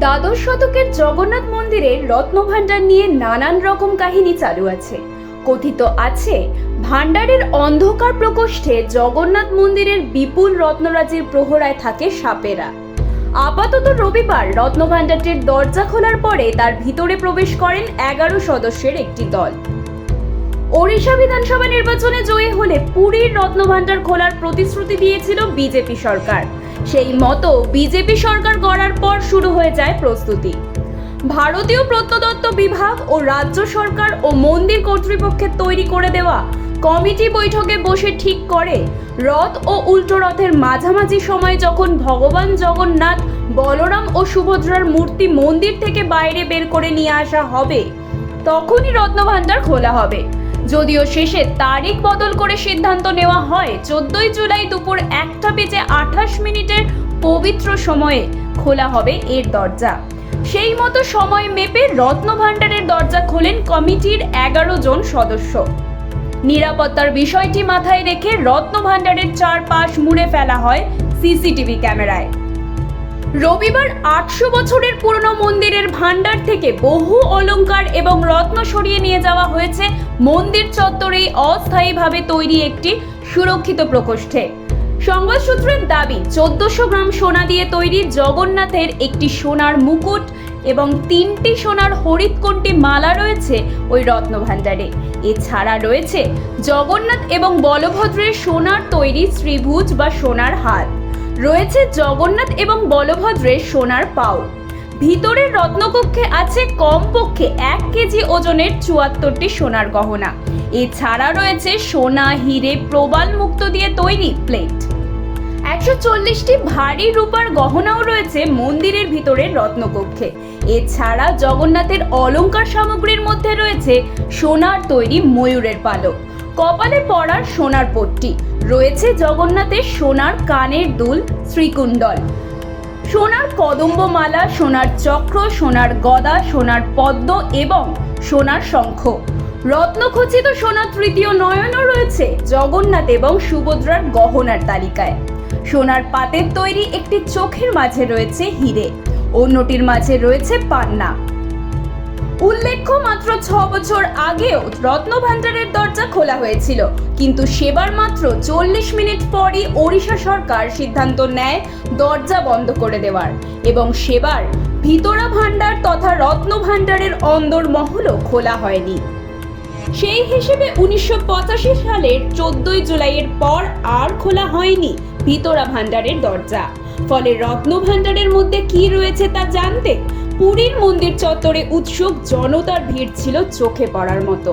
দ্বাদশ শতকের জগন্নাথ মন্দিরের রত্নভাণ্ডার নিয়ে নানান রকম কাহিনী চালু আছে। কথিত আছে, ভাণ্ডারের অন্ধকার প্রকোষ্ঠে জগন্নাথ মন্দিরের বিপুল রত্নরাজির প্রহরায় থাকে সাপেরা। আপাতত রবিবার রত্নভাণ্ডারটির দরজা খোলার পরে তার ভিতরে প্রবেশ করেন এগারো সদস্যের একটি দল। ওড়িশা বিধানসভা নির্বাচনে জয়ী হলে পুরীর রত্নভাণ্ডার খোলার প্রতিশ্রুতি দিয়েছিল বিজেপি সরকার। সেই মতো বিজেপি সরকার গড়ার শুরু হয়ে যায় প্রস্তুতি। ভারতীয় প্রত্নতত্ত্ব বিভাগ ও রাজ্য সরকার ও মন্দির কর্তৃপক্ষের তৈরি করে দেওয়া কমিটি বৈঠকে বসে ঠিক করে রথ ও উল্টো রথের মাঝামাঝি সময় যখন ভগবান জগন্নাথ, বলরাম ও সুভদ্রার মূর্তি মন্দির থেকে বাইরে বের করে নিয়ে আসা হবে, তখনই রত্নভাণ্ডার খোলা হবে। যদিও শেষে তারিখ বদল করে সিদ্ধান্ত নেওয়া হয়, চোদ্দই জুলাই দুপুর একটা বেজে আঠাশ মিনিটের পবিত্র সময়ে খোলা হবে এর দরজা। সেই মতো সময় মেপে রত্নভাণ্ডারের দরজা খোলেন কমিটির এগারো জন সদস্য। নিরাপত্তার বিষয়টি মাথায় রেখে রত্ন রত্নভাণ্ডারের চারপাশ মুড়ে ফেলা হয় সিসিটিভি ক্যামেরায়। রবিবার আটশো বছরের পুরনো মন্দিরের ভাণ্ডার থেকে বহু অলংকার এবং রত্ন সরিয়ে নিয়ে যাওয়া হয়েছে মন্দির চত্বরে অস্থায়ীভাবে তৈরি একটি সুরক্ষিত প্রকোষ্ঠে। সংবাদ সূত্রের দাবি, চোদ্দশো গ্রাম সোনা দিয়ে তৈরি জগন্নাথের একটি সোনার মুকুট এবং তিনটি সোনার হরিৎকণ্ঠী মালা রয়েছে ওই রত্নভাণ্ডারে। এছাড়া রয়েছে জগন্নাথ এবং বলভদ্রের সোনার তৈরি শ্রীভুজ বা সোনার হাত রয়েছে জগন্নাথ এবং বলভদ্রের সোনার পাও। ভিতরের রত্নকক্ষে আছে কমপক্ষে এক কেজি ওজনের চুয়াত্তরটি সোনার গহনা। এছাড়া রয়েছে সোনা, হিরে প্রবাল মুক্ত দিয়ে তৈরি প্লেট। একশো চল্লিশটি ভারী রূপার গহনাও রয়েছে মন্দিরের ভিতরের রত্নকক্ষে। এছাড়া জগন্নাথের অলংকার সামগ্রীর মধ্যে রয়েছে সোনার তৈরি ময়ূরের পালক। কপালে পরার সোনার পট্টি, রয়েছে জগন্নাথের সোনার কানের দুল শ্রীকুণ্ডল। সোনার কদম্বমালা, সোনার চক্র, সোনার গদা, সোনার পদ্ম এবং সোনার শঙ্খ। রত্নখচিত সোনার তৃতীয় নয়নও রয়েছে জগন্নাথ এবং সুভদ্রার গহনার তালিকায়। সোনার পাতের তৈরি একটি চোখের মাঝে রয়েছে হিরে। অন্যটির মাঝে রয়েছে পান্না। উল্লেখ্য, মাত্র ছ বছর আগেও রত্নভাণ্ডারের দরজা খোলা হয়েছিল। কিন্তু সেবার মাত্র চল্লিশ মিনিট পরই ওড়িশা সরকার সিদ্ধান্ত নেয় দরজা বন্ধ করে দেওয়ার। এবং সেবার ভিতরা ভাণ্ডার তথা রত্ন ভাণ্ডারের অন্দর মহলও খোলা হয়নি। সেই হিসেবে উনিশশো সালের চোদ্দই জুলাইয়ের পর আর খোলা হয়নি ভিতরা ভাণ্ডারের দরজা। ফলে রত্ন ভাণ্ডারের মধ্যে কি রয়েছে তা জানতে পুরীর মন্দির চত্বরে উৎসুক জনতার ভিড় ছিল চোখে পড়ার মতো।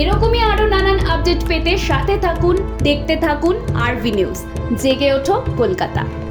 এরকমই আরও নানান আপডেট পেতে সাথে থাকুন, দেখতে থাকুন আরভি নিউজ। জেগে ওঠো কলকাতা।